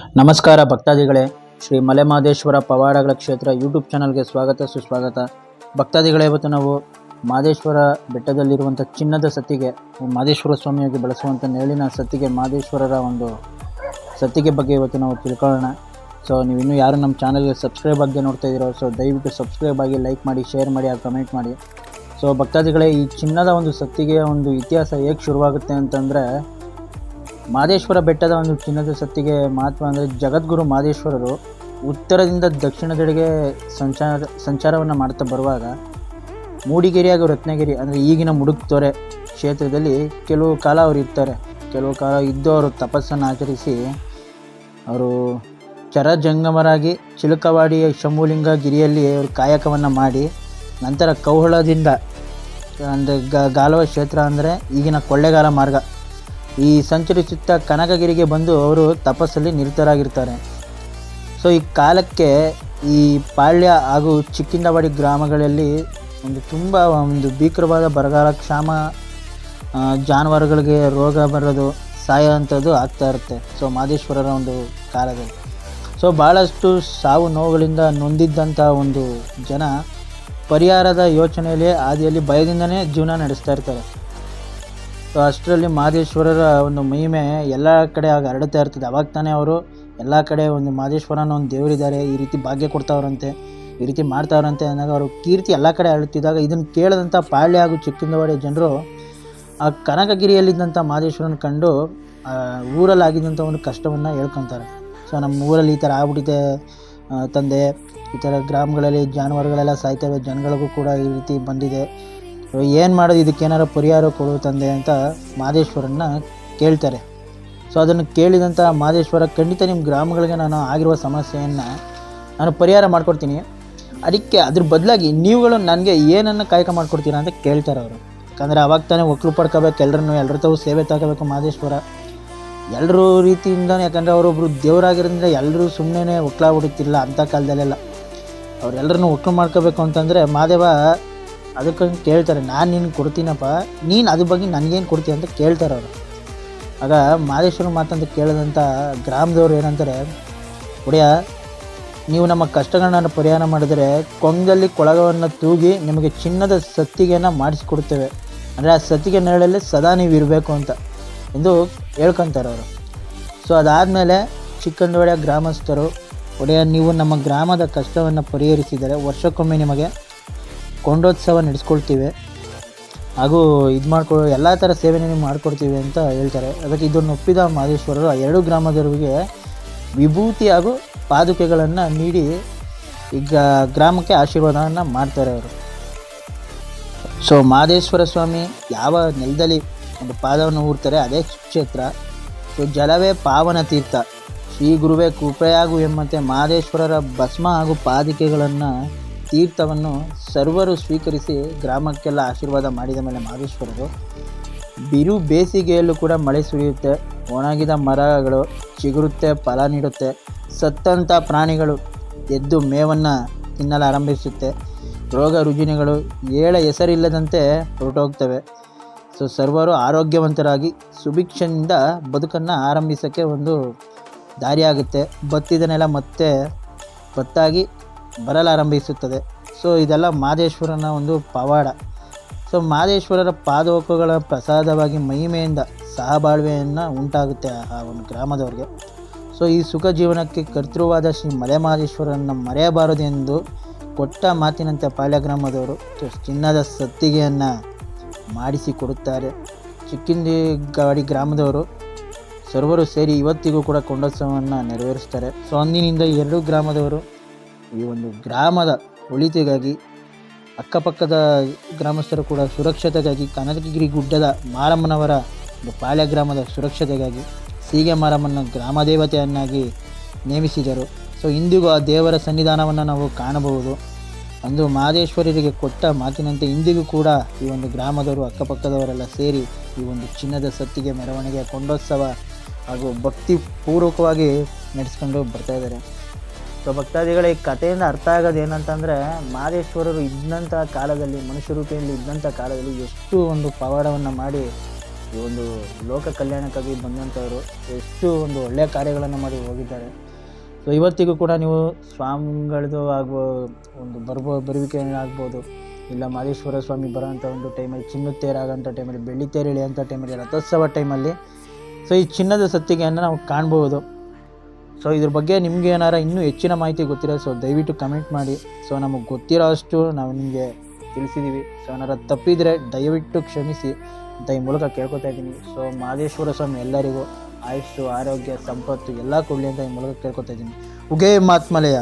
ನಮಸ್ಕಾರ ಭಕ್ತಾದಿಗಳೇ, ಶ್ರೀ ಮಲೆಮಹದೇಶ್ವರ ಪವಾಡಗಳ ಕ್ಷೇತ್ರ ಯೂಟ್ಯೂಬ್ ಚಾನಲ್ಗೆ ಸ್ವಾಗತ, ಸುಸ್ವಾಗತ. ಭಕ್ತಾದಿಗಳೇ, ಇವತ್ತು ನಾವು ಮಾದೇಶ್ವರ ಬೆಟ್ಟದಲ್ಲಿರುವಂಥ ಚಿನ್ನದ ಸತ್ತಿಗೆ, ಮಾದೇಶ್ವರ ಸ್ವಾಮಿಯಾಗಿ ಬಳಸುವಂಥ ನೆರಳಿನ ಸತ್ತಿಗೆ, ಮಾದೇಶ್ವರರ ಒಂದು ಸತ್ತಿಗೆ ಬಗ್ಗೆ ಇವತ್ತು ನಾವು ತಿಳ್ಕೊಳ್ಳೋಣ. ಸೊ ನೀವು ಇನ್ನೂ ಯಾರು ನಮ್ಮ ಚಾನಲ್ಗೆ ಸಬ್ಸ್ಕ್ರೈಬ್ ಆಗದೆ ನೋಡ್ತಾ ಇದ್ದೀರೋ ಸೊ ದಯವಿಟ್ಟು ಸಬ್ಸ್ಕ್ರೈಬ್ ಆಗಿ, ಲೈಕ್ ಮಾಡಿ, ಶೇರ್ ಮಾಡಿ, ಆ ಕಮೆಂಟ್ ಮಾಡಿ. ಸೊ ಭಕ್ತಾದಿಗಳೇ, ಈ ಚಿನ್ನದ ಒಂದು ಸತ್ತಿಗೆಯ ಒಂದು ಇತಿಹಾಸ ಹೇಗೆ ಶುರುವಾಗುತ್ತೆ ಅಂತಂದರೆ ಮಹದೇಶ್ವರ ಬೆಟ್ಟದ ಒಂದು ಚಿನ್ನದ ಸತ್ತಿಗೆ ಮಹತ್ವ ಅಂದರೆ ಜಗದ್ಗುರು ಮಾದೇಶ್ವರರು ಉತ್ತರದಿಂದ ದಕ್ಷಿಣದೆಡೆಗೆ ಸಂಚಾರ, ಸಂಚಾರವನ್ನು ಮಾಡ್ತಾ ಬರುವಾಗ ಮೂಡಿಗೆರೆ ಹಾಗೂ ರತ್ನಗಿರಿ ಅಂದರೆ ಈಗಿನ ಮುಡುಕ್ತೊರೆ ಕ್ಷೇತ್ರದಲ್ಲಿ ಕೆಲವು ಕಾಲ ಅವರು ಇರ್ತಾರೆ. ಕೆಲವು ಕಾಲ ಇದ್ದು ಅವರು ತಪಸ್ಸನ್ನು ಆಚರಿಸಿ ಅವರು ಚರಜಂಗಮರಾಗಿ ಚಿಲುಕವಾಡಿಯ ಶಂಭುಲಿಂಗ ಗಿರಿಯಲ್ಲಿ ಅವರು ಕಾಯಕವನ್ನು ಮಾಡಿ ನಂತರ ಕೌಹಳದಿಂದ ಅಂದರೆ ಗಾಲವ ಕ್ಷೇತ್ರ ಅಂದರೆ ಈಗಿನ ಕೊಳ್ಳೆಗಾಲ ಮಾರ್ಗ. ಈ ಸಂಚರಿಸುತ್ತಾ ಕನಕಗಿರಿಗೆ ಬಂದು ಅವರು ತಪಸ್ಸಲ್ಲಿ ನಿರತರಾಗಿರ್ತಾರೆ. ಸೊ, ಈ ಕಾಲಕ್ಕೆ ಈ ಪಾಳ್ಯ ಹಾಗೂ ಚಿಕ್ಕಿಂದವಾಡಿ ಗ್ರಾಮಗಳಲ್ಲಿ ಒಂದು ತುಂಬ ಒಂದು ಭೀಕರವಾದ ಬರಗಾಲ ಕ್ಷಾಮ ಜಾನುವಾರುಗಳಿಗೆ ರೋಗ ಬರೋದು ಸಾಯೋ ಅಂಥದ್ದು ಆಗ್ತಾ ಇರುತ್ತೆ. ಸೊ, ಮಾದೇಶ್ವರರ ಒಂದು ಕಾಲದಲ್ಲಿ. ಸೊ ಭಾಳಷ್ಟು ಸಾವು ನೋವುಗಳಿಂದ ನೊಂದಿದ್ದಂಥ ಒಂದು ಜನ ಪರಿಹಾರದ ಯೋಚನೆಯಲ್ಲಿ ಹಾದಿಯಲ್ಲಿ ಭಯದಿಂದನೇ ಜೀವನ ನಡೆಸ್ತಾ ಇರ್ತಾರೆ. ಸೊ ಅಷ್ಟರಲ್ಲಿ ಮಹದೇಶ್ವರರ ಒಂದು ಮಹಿಮೆ ಎಲ್ಲ ಕಡೆ ಆಗ ಹರಡುತ್ತಾ ಇರ್ತದೆ. ಅವಾಗ ತಾನೇ ಅವರು ಎಲ್ಲ ಕಡೆ ಒಂದು ಮಹದೇಶ್ವರನ ಒಂದು ದೇವರಿದ್ದಾರೆ. ಈ ರೀತಿ ಭಾಗ್ಯ ಕೊಡ್ತಾವ್ರಂತೆ, ಈ ರೀತಿ ಮಾಡ್ತಾವ್ರಂತೆ ಅಂದಾಗ ಅವರು ಕೀರ್ತಿ ಎಲ್ಲ ಕಡೆ ಹರಡುತ್ತಿದ್ದಾಗ ಇದನ್ನು ಕೇಳಿದಂಥ ಪಾಳ್ಯ ಹಾಗೂ ಚಿಕ್ಕಂದವಾಡಿಯ ಜನರು ಆ ಕನಕಗಿರಿಯಲ್ಲಿದ್ದಂಥ ಮಹದೇಶ್ವರನ ಕಂಡು ಊರಲ್ಲಾಗಿದ್ದಂಥ ಒಂದು ಕಷ್ಟವನ್ನು ಹೇಳ್ಕೊತಾರೆ. ಸೊ ನಮ್ಮ ಊರಲ್ಲಿ ಈ ಥರ ಆಗ್ಬಿಟ್ಟಿದೆ ತಂದೆ. ಈ ಥರ ಗ್ರಾಮಗಳಲ್ಲಿ ಜಾನುವಾರುಗಳೆಲ್ಲ ಸಾಯ್ತವೆ, ಜನಗಳಿಗೂ ಕೂಡ ಈ ರೀತಿ ಬಂದಿದೆ. ಏನು ಮಾಡೋದು? ಇದಕ್ಕೇನಾರು ಪರಿಹಾರ ಕೊಡು ತಂದೆ ಅಂತ ಮಾದೇಶ್ವರನ್ನ ಕೇಳ್ತಾರೆ. ಸೊ ಅದನ್ನು ಕೇಳಿದಂಥ ಮಾದೇಶ್ವರ ಖಂಡಿತ ನಿಮ್ಮ ಗ್ರಾಮಗಳಿಗೆ ನಾನು ಆಗಿರುವ ಸಮಸ್ಯೆಯನ್ನು ನಾನು ಪರಿಹಾರ ಮಾಡಿಕೊಡ್ತೀನಿ. ಅದಕ್ಕೆ ಅದ್ರ ಬದಲಾಗಿ ನೀವುಗಳು ನನಗೆ ಏನನ್ನು ಕಾಯಕ ಮಾಡಿಕೊಡ್ತೀರಾ ಅಂತ ಕೇಳ್ತಾರೆ ಅವರು. ಯಾಕಂದರೆ ಅವಾಗ ತಾನೇ ಒಕ್ಕಲು ಪಡ್ಕೋಬೇಕು ಎಲ್ಲರನ್ನು ಎಲ್ಲರ ತಾವು ಸೇವೆ ತಗೋಬೇಕು ಮಾದೇಶ್ವರ. ಎಲ್ಲರೂ ರೀತಿಯಿಂದ ಯಾಕಂದರೆ ಅವರೊಬ್ಬರು ದೇವರಾಗಿರೋದ್ರಿಂದ ಎಲ್ಲರೂ ಸುಮ್ಮನೆ ಒಕ್ಕಲಾಗ್ಬಿಡುತ್ತಿಲ್ಲ ಅಂಥ ಕಾಲದಲ್ಲೆಲ್ಲ. ಅವರೆಲ್ಲರನ್ನೂ ಒಕ್ಕಲು ಮಾಡ್ಕೋಬೇಕು ಅಂತಂದರೆ ಮಹಾದೇವ ಅದಕ್ಕೆ ಕೇಳ್ತಾರೆ, ನಾನು ನಿನ್ಗೆ ಕೊಡ್ತೀನಪ್ಪ, ನೀನು ಅದ್ರ ಬಗ್ಗೆ ನನಗೇನು ಕೊಡ್ತೀಯ ಅಂತ ಕೇಳ್ತಾರೆ ಅವರು. ಆಗ ಮಾದೇಶ್ವರ ಮಾತಂತ ಕೇಳಿದಂಥ ಗ್ರಾಮದವ್ರು ಏನಂತಾರೆ, ಒಡೆಯ, ನೀವು ನಮ್ಮ ಕಷ್ಟಗಳನ್ನ ಪರಿಹಾರ ಮಾಡಿದರೆ ಕೊಂಗಲ್ಲಿ ಕೊಳಗವನ್ನು ತೂಗಿ ನಿಮಗೆ ಚಿನ್ನದ ಸತ್ತಿಗೆಯನ್ನು ಮಾಡಿಸಿಕೊಡ್ತೇವೆ ಅಂದರೆ ಆ ಸತ್ತಿಗೆ ನೆರಳಲ್ಲಿ ಸದಾ ನೀವು ಇರಬೇಕು ಅಂತ. ಎಂದು ಹೇಳ್ಕೊತಾರೆ ಅವರು. ಸೊ ಅದಾದಮೇಲೆ ಚಿಕ್ಕಂದವಾಡಿಯ ಗ್ರಾಮಸ್ಥರು, ಒಡೆಯ, ನೀವು ನಮ್ಮ ಗ್ರಾಮದ ಕಷ್ಟವನ್ನು ಪರಿಹರಿಸಿದರೆ ವರ್ಷಕ್ಕೊಮ್ಮೆ ನಿಮಗೆ ಕೊಂಡೋತ್ಸವ ನಡೆಸ್ಕೊಳ್ತೀವಿ. ಹಾಗೂ ಇದು ಮಾಡ್ಕೊ, ಎಲ್ಲ ಥರ ಸೇವೆನೇ ನೀವು ಮಾಡಿಕೊಡ್ತೀವಿ ಅಂತ ಹೇಳ್ತಾರೆ. ಅದಕ್ಕೆ ಇದನ್ನು ಒಪ್ಪಿದ ಮಹದೇಶ್ವರರು ಎರಡು ಗ್ರಾಮದವರಿಗೆ ವಿಭೂತಿ ಹಾಗೂ ಪಾದುಕೆಗಳನ್ನು ನೀಡಿ ಈಗ ಗ್ರಾಮಕ್ಕೆ ಆಶೀರ್ವಾದವನ್ನು ಮಾಡ್ತಾರೆ ಅವರು. ಸೊ ಮಹದೇಶ್ವರ ಸ್ವಾಮಿ ಯಾವ ನೆಲದಲ್ಲಿ ಒಂದು ಪಾದವನ್ನು ಊರ್ತಾರೆ, ಅದೇ ಕ್ಷೇತ್ರ. ಸೊ ಜಲವೇ ಪಾವನ ತೀರ್ಥ. ಶ್ರೀ ಗುರುವೇ ಕೃಪೆಯಾಗು ಎಂಬಂತೆ ಮಹದೇಶ್ವರರ ಭಸ್ಮ ಹಾಗೂ ಪಾದಿಕೆಗಳನ್ನು ತೀರ್ಥವನ್ನು ಸರ್ವರು ಸ್ವೀಕರಿಸಿ ಗ್ರಾಮಕ್ಕೆಲ್ಲ ಆಶೀರ್ವಾದ ಮಾಡಿದ ಮೇಲೆ ಮಹದೇಶ್ವರರು ಬಿರು ಬೇಸಿಗೆಯಲ್ಲೂ ಕೂಡ ಮಳೆ ಸುರಿಯುತ್ತೆ, ಒಣಗಿದ ಮರಗಳು ಚಿಗುರುತ್ತೆ, ಫಲ ನೀಡುತ್ತೆ ಸತ್ತಂಥ ಪ್ರಾಣಿಗಳು ಎದ್ದು ಮೇವನ್ನು ತಿನ್ನಲು ಆರಂಭಿಸುತ್ತೆ. ರೋಗ ರುಜಿನಗಳು ಏಳ ಹೆಸರಿಲ್ಲದಂತೆ ಹೊರಟೋಗ್ತವೆ. ಸೊ ಸರ್ವರು ಆರೋಗ್ಯವಂತರಾಗಿ ಸುಭಿಕ್ಷೆಯಿಂದ ಬದುಕನ್ನು ಆರಂಭಿಸೋಕ್ಕೆ ಒಂದು ದಾರಿಯಾಗುತ್ತೆ. ಬತ್ತಿದನೆಲ್ಲ ನೆಲ ಮತ್ತೆ ಬತ್ತಾಗಿ ಬರಲಾರಂಭಿಸುತ್ತದೆ. ಸೊ ಇದೆಲ್ಲ ಮಾದೇಶ್ವರನ ಒಂದು ಪವಾಡ. ಸೊ ಮಾದೇಶ್ವರರ ಪಾದೋಕಗಳ ಪ್ರಸಾದವಾಗಿ ಮಹಿಮೆಯಿಂದ ಸಹಬಾಳ್ವೆಯನ್ನು ಉಂಟಾಗುತ್ತೆ ಆ ಒಂದು ಗ್ರಾಮದವ್ರಿಗೆ. ಸೊ ಈ ಸುಖ ಜೀವನಕ್ಕೆ ಕರ್ತೃವಾದ ಶ್ರೀ ಮಲೆಮಹದೇಶ್ವರನ ಮರೆಯಬಾರದು ಎಂದು ಕೊಟ್ಟ ಮಾತಿನಂತೆ ಪಾಳ್ಯ ಗ್ರಾಮದವರು ಚಿನ್ನದ ಸತ್ತಿಗೆಯನ್ನು ಮಾಡಿಸಿಕೊಡುತ್ತಾರೆ. ಚಿಕ್ಕಿಂದಿಗಾಡಿ ಗ್ರಾಮದವರು ಸರ್ವರು ಸೇರಿ ಇವತ್ತಿಗೂ ಕೂಡ ಕೊಂಡೋತ್ಸವವನ್ನು ನೆರವೇರಿಸ್ತಾರೆ. ಸೊ ಅಂದಿನಿಂದ ಎರಡೂ ಗ್ರಾಮದವರು ಈ ಒಂದು ಗ್ರಾಮದ ಒಳಿತಿಗಾಗಿ, ಅಕ್ಕಪಕ್ಕದ ಗ್ರಾಮಸ್ಥರು ಕೂಡ ಸುರಕ್ಷತೆಗಾಗಿ, ಕನಕಗಿರಿ ಗುಡ್ಡದ ಮಾರಮ್ಮನವರ ಒಂದು ಪಾಳ್ಯ ಗ್ರಾಮದ ಸುರಕ್ಷತೆಗಾಗಿ ಸೀಗೆ ಮಾರಮ್ಮನ ಗ್ರಾಮ ದೇವತೆಯನ್ನಾಗಿ ನೇಮಿಸಿದರು. ಸೊ, ಇಂದಿಗೂ ಆ ದೇವರ ಸನ್ನಿಧಾನವನ್ನು ನಾವು ಕಾಣಬಹುದು. ಅಂದು ಮಹದೇಶ್ವರರಿಗೆ ಕೊಟ್ಟ ಮಾತಿನಂತೆ ಇಂದಿಗೂ ಕೂಡ ಈ ಒಂದು ಗ್ರಾಮದವರು, ಅಕ್ಕಪಕ್ಕದವರೆಲ್ಲ ಸೇರಿ ಈ ಒಂದು ಚಿನ್ನದ ಸತ್ತಿಗೆ ಮೆರವಣಿಗೆ ಕೊಂಡೋತ್ಸವ ಹಾಗೂ ಭಕ್ತಿ ಪೂರ್ವಕವಾಗಿ ನಡೆಸ್ಕೊಂಡು ಬರ್ತಾ ಇದ್ದಾರೆ. ಸೊ ಭಕ್ತಾದಿಗಳ ಈ ಕಥೆಯಿಂದ ಅರ್ಥ ಆಗೋದು ಏನಂತಂದರೆ, ಮಾದೇಶ್ವರರು ಇದ್ದಂಥ ಕಾಲದಲ್ಲಿ, ಮನುಷ್ಯ ರೂಪಿಯಲ್ಲಿ ಇದ್ದಂಥ ಕಾಲದಲ್ಲಿ ಎಷ್ಟು ಒಂದು ಪವಾಡವನ್ನು ಮಾಡಿ ಈ ಒಂದು ಲೋಕ ಕಲ್ಯಾಣಕ್ಕಾಗಿ ಬಂದಂಥವರು, ಎಷ್ಟು ಒಂದು ಒಳ್ಳೆಯ ಕಾರ್ಯಗಳನ್ನು ಮಾಡಿ ಹೋಗಿದ್ದಾರೆ. ಸೊ ಇವತ್ತಿಗೂ ಕೂಡ ನೀವು ಸ್ವಾಮಿಗಳದು ಆಗೋ ಒಂದು ಬರ್ಬೋ ಬರುವಿಕೆ ಆಗ್ಬೋದು. ಇಲ್ಲ ಮಾದೇಶ್ವರ ಸ್ವಾಮಿ ಬರೋಂಥ ಒಂದು ಟೈಮಲ್ಲಿ, ಚಿನ್ನದ ಟೈಮಲ್ಲಿ, ಬೆಳ್ಳಿ ತೇರು ಇಳಿಯೋಂಥ ಟೈಮಲ್ಲಿ, ರಥೋತ್ಸವ ಟೈಮಲ್ಲಿ. ಸೊ ಈ ಚಿನ್ನದ ಸತ್ತಿಗೆಯನ್ನು ನಾವು ಕಾಣ್ಬೋದು. ಸೊ ಇದ್ರ ಬಗ್ಗೆ ನಿಮ್ಗೆ ಏನಾರ ಇನ್ನೂ ಹೆಚ್ಚಿನ ಮಾಹಿತಿ ಗೊತ್ತಿರೋ ಸೊ ದಯವಿಟ್ಟು ಕಮೆಂಟ್ ಮಾಡಿ. ಸೊ ನಮಗೆ ಗೊತ್ತಿರೋ ಅಷ್ಟು ನಾವು ನಿಮಗೆ ತಿಳಿಸಿದ್ದೀವಿ ಸೊ ಏನಾರ ತಪ್ಪಿದರೆ ದಯವಿಟ್ಟು ಕ್ಷಮಿಸಿ. ಅಂತ ಈ ಮೂಲಕ ಕೇಳ್ಕೊತಾ ಇದ್ದೀನಿ. ಸೊ ಮಹದೇಶ್ವರ ಸ್ವಾಮಿ ಎಲ್ಲರಿಗೂ ಆಯುಷ್ಯು ಆರೋಗ್ಯ, ಸಂಪತ್ತು ಎಲ್ಲ ಕೊಡಲಿ ಅಂತ ಈ ಮೂಲಕ ಕೇಳ್ಕೊತಾ ಇದ್ದೀನಿ. ಉಗೇ ಮಾತ್ಮಲೆಯ.